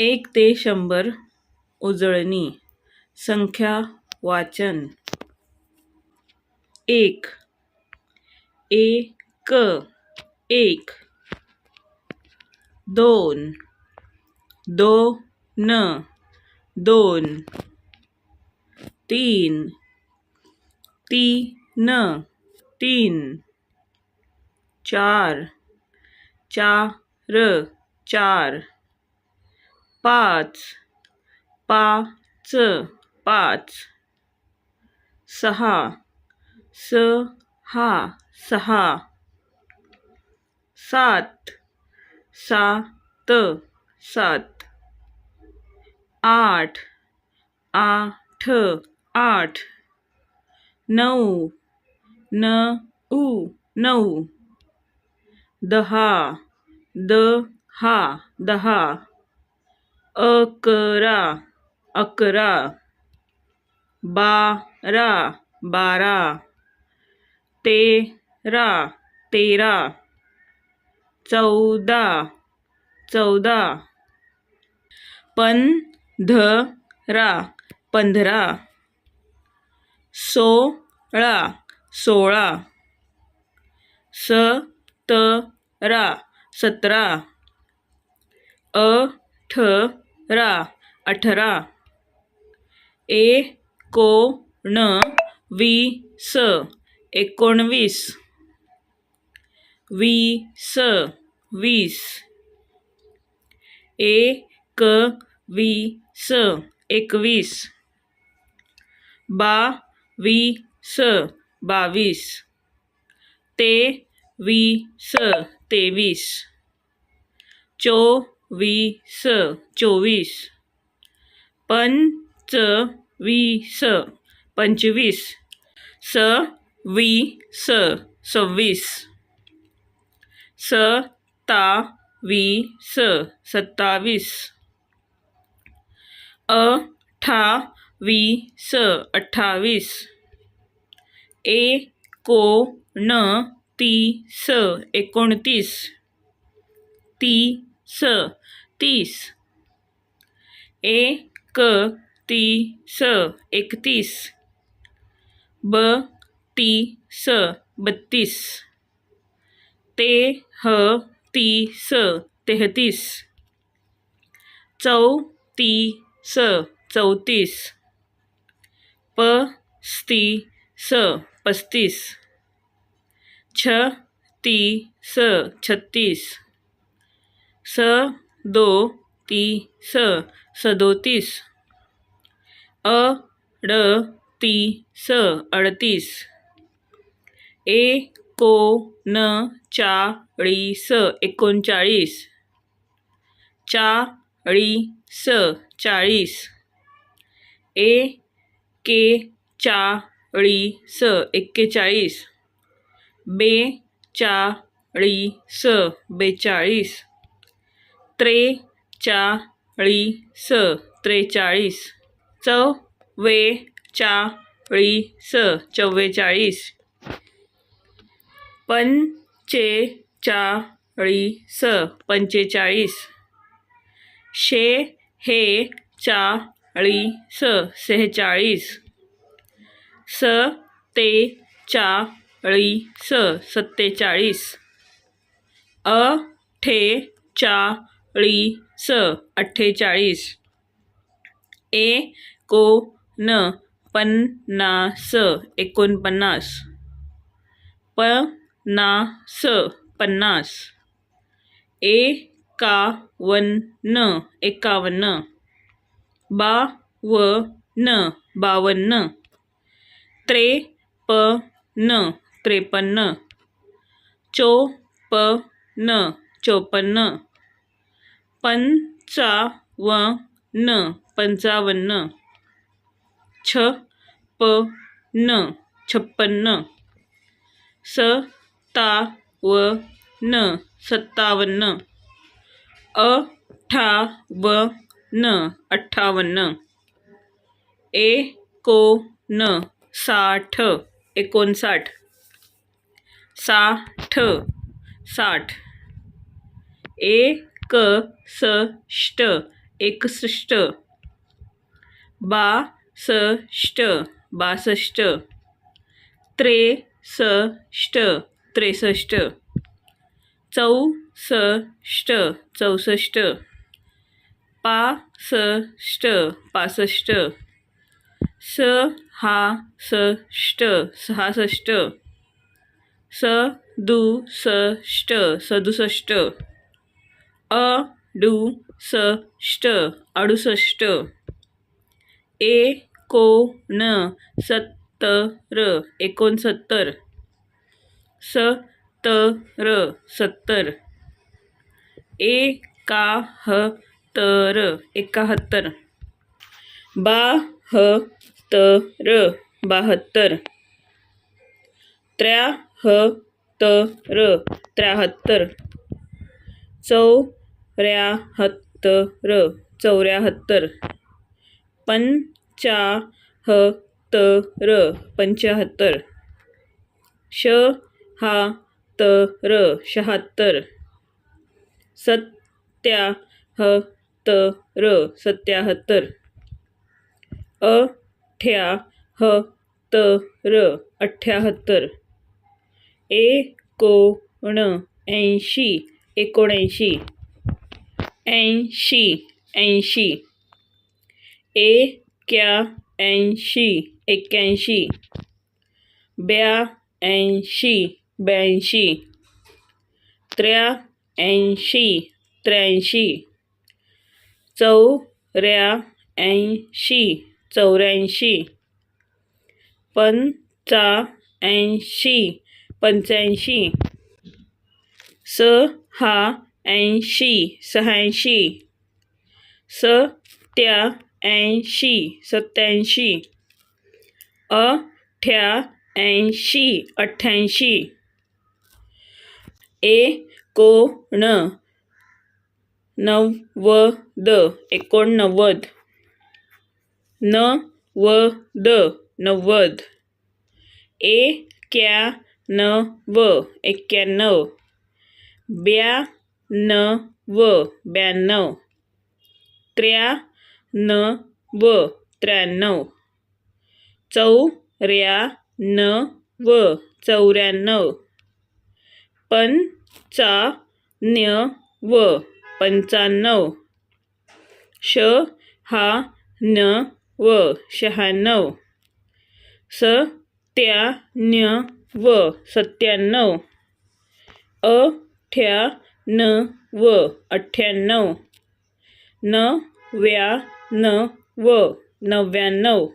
एक ते शंभर उजळणी. संख्या, वाचन. एक. एक एक. दोन. दोन. दोन. तीन. तीन. तीन. चार. चार. चार. पाच. पाच पाच. सहा. सहा सहा. सात. सात सात. आठ. आठ आठ. नऊ. नऊ नऊ. दहा. दहा दहा. अकरा अकरा बारा बारा तेरा तेरा चौदा चौदा पंधरा पंधरा सोळा सोळा सतरा सतरा अठरा अठरा एकोणवीस एकोणवीस वीस वीस एकवीस एकवीस बावीस बावीस तेवीस तेवीस चोवीस चोवीस. पंचवीस पंचवीस. सव्वीस सव्वीस. सत्तावीस सत्तावीस. अठ्ठावीस अठ्ठावीस. एकोणतीस एकोणतीस. स तीस. तीस एकतीस. एकतीस बत्तीस. तेह ती स तेहतीस. तेहतीस चौतीस. चौतीस पस्तीस. छ ती स छत्तीस. स दो ती स सदोतीस. अ ड ती स अडतीस. अडतीस एकोणचाळीस. एकोणचाळीस चाळीस. चाळीस स एक्केचाळीस. बेचाळीस बेचाळीस. त्रेचाळीस त्रेचाळीस चव्वेचाळीस चव्वेचाळीस पंचेचाळीस पंचेचाळीस शेहेचाळीस सेहेचाळीस सत्तेचाळीस सत्तेचाळीस अठ्ठेचाळीस अठ्ठेचाळीस. एको न पन्नास एकोणपन्नास. एकोणपन्नास पन्नास. पन्नास एकावन्न एकावन्न. बावन्न बावन्न. त्रेपन्न त्रेपन्न. चोपन्न चोपन्न. पंचावन्न पंचावन्न छप्पन्न छप्पन्न सत्तावन्न सत्तावन्न अठ्ठावन्न अठ्ठावन्न एकोणसाठ एकोणसाठ साठ साठ ए क स षष्ट एकसष्ट. बा स ष्ट बासष्ट. त्रे सष्ट त्रेसष्ट. चौ सष्ट चौसष्ट. चौसष्ट पासष्ट. स हा स ष्ट सहासष्ट. स दु स ष्ट सदुसष्ट. अडुसष्ट अडुसष्ट. एकोणसत्तर एकोणसत्तर. सत्तर सत्तर. एकाहत्तर एकाहत्तर. बाहत्तर बहात्तर. त्र्याहत्तर त्र्याहत्तर. चौऱ्याहत्तर चौऱ्याहत्तर. पंचाहत्तर पंचाहत्तर. शहात्तर शहात्तर. सत्याहत्तर सत्याहत्तर. अठ्याहत्तर अठ्ठ्याहत्तर एकोणऐंशी एकोणऐंशी. ऐंशी ऐंशी एक्याऐंशी एक्याऐंशी ब्याऐंशी ब्याऐंशी त्र्याऐंशी त्र्याऐंशी चौऱ्याऐंशी चौऱ्याऐंशी पंचाऐंशी पंच्याऐंशी ऐंशी शहाऐंशी सत्याऐंशी सत्याऐंशी अठ्ठ्याऐंशी अठ्ठ्याऐंशी. एकोण नव्वद एकोणनव्वद नव्वद नव्वद एक्याण्णव एक्याण्णव ब्याण्णव ब्याण्णव त्र्याण्णव त्र्याण्णव. चौऱ्याण्णव चौऱ्याण्णव. पंचाण्णव पंच्याण्णव शहाण्णव शहाण्णव. सत्त्याण्णव सत्त्याण्णव अठ्ठ्याण्णव. नव्या न व नव्याण्णव.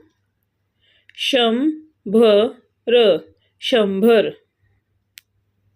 शंभर शंभर.